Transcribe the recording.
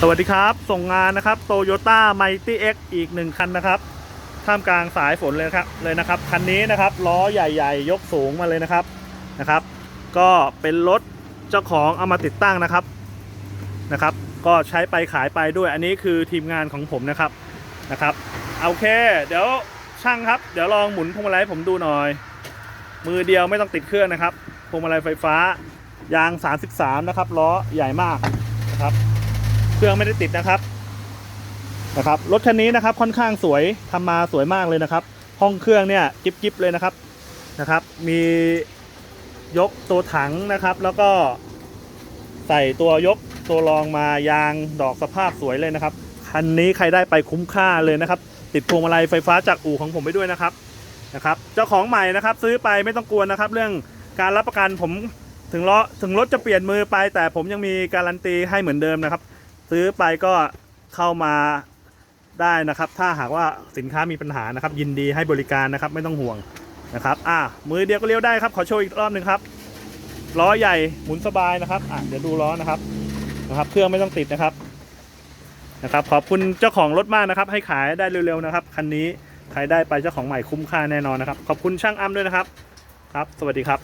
สวัสดีครับ ส่งงานนะครับโตโยต้าไมตี้เอ็กอีกหนึ่งคันนะครับ ท่ามกลางสายฝนเลยครับเลยนะครับ คันนี้นะครับล้อใหญ่ๆ ยกสูงมาเลยนะครับนะครับ ก็เป็นรถเจ้าของเอามาติดตั้งนะครับนะครับ ก็ใช้ไปขายไปด้วยอันนี้คือทีมงานของผมนะครับนะครับโอเค เดี๋ยวช่างครับ เดี๋ยวลองหมุนพวงมาลัยผมดูหน่อย มือเดียวไม่ต้องติดเครื่องนะครับพวงมาลัยไฟฟ้ายาง 33 นะครับล้อใหญ่มากนะครับ เครื่องไม่ได้ติดนะครับนะครับรถคันนี้นะครับค่อนข้างสวยทำมาสวยมากเลยนะครับ ห้องเครื่องเนี่ยจิ๊บจิบเลยนะครับนะครับ มียกตัวถังนะครับ แล้วก็ใส่ตัวยกตัวรองมายางดอกสภาพสวยเลยนะครับคันนี้ใครได้ไปคุ้มค่าเลยนะครับ ติดพวงมาลัยไฟฟ้าจากอู่ของผมไปด้วยนะครับนะครับ เจ้าของใหม่นะครับ ซื้อไปไม่ต้องกลัวนะครับ เรื่องการรับประกันผมถึงล้อถึงรถจะเปลี่ยนมือไป แต่ผมยังมีการันตีให้เหมือนเดิมนะครับ ซื้อไปก็เข้ามาได้นะครับ ถ้าหากว่าสินค้ามีปัญหานะครับ ยินดีให้บริการนะครับไม่ต้องห่วงนะครับอะมือเดียวก็เลี้ยวได้ครับขอโชว์อีกรอบหนึ่งครับล้อใหญ่หมุนสบายนะครับอะเดี๋ยวดูล้อนะครับนะครับ เครื่องไม่ต้องติดนะครับนะครับ ขอบคุณเจ้าของรถมากนะครับ ให้ขายได้เร็วๆนะครับคันนี้ใครได้ไปเจ้าของใหม่คุ้มค่าแน่นอนนะครับ ขอบคุณช่างอ้ำด้วยนะครับครับ สวัสดีครับ